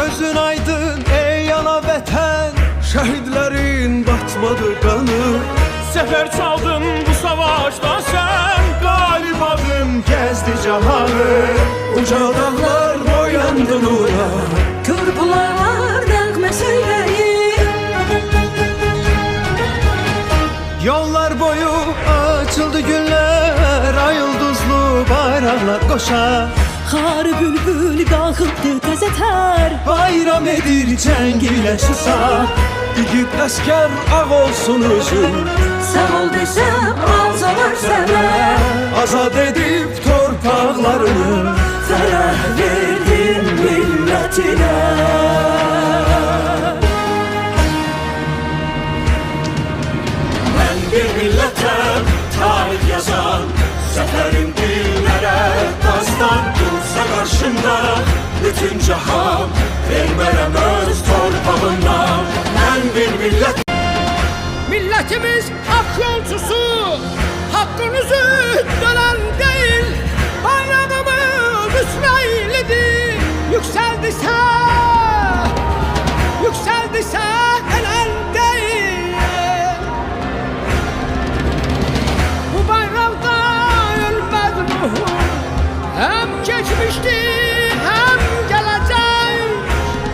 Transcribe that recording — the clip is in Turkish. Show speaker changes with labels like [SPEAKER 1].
[SPEAKER 1] aydın ey ana vətən. Şəhidlərin batmadı qanı.
[SPEAKER 2] Sefer çaldın bu savaşta sen
[SPEAKER 1] Qalib adım gəzdi cahanı. Uca dağlar boyandı nura.
[SPEAKER 3] Kör bulaqlar nəğmə söyləyir
[SPEAKER 1] Yollar boyu açıldı günlər Ay ulduzlu bayraqlar qoşar
[SPEAKER 3] Xar bülbül qalxıbdı təzə tər
[SPEAKER 1] Bayram edir cəng ilə susar İgid əskər ağ olsun üzün
[SPEAKER 3] Sağ ol desəm alsalar sənə
[SPEAKER 1] Azad edib torpaqlarını
[SPEAKER 3] Fərəh verdin millətinə bütün cahan El veremez torpağına
[SPEAKER 2] Ben bir millet Milletimiz ak yolcusu. Hakkınızı dönen değil Bayramımız İsrail'di Yükseldiyse Yükseldiyse el değil. Bu bayramda
[SPEAKER 4] ölmez ruhum. Hem geçmişti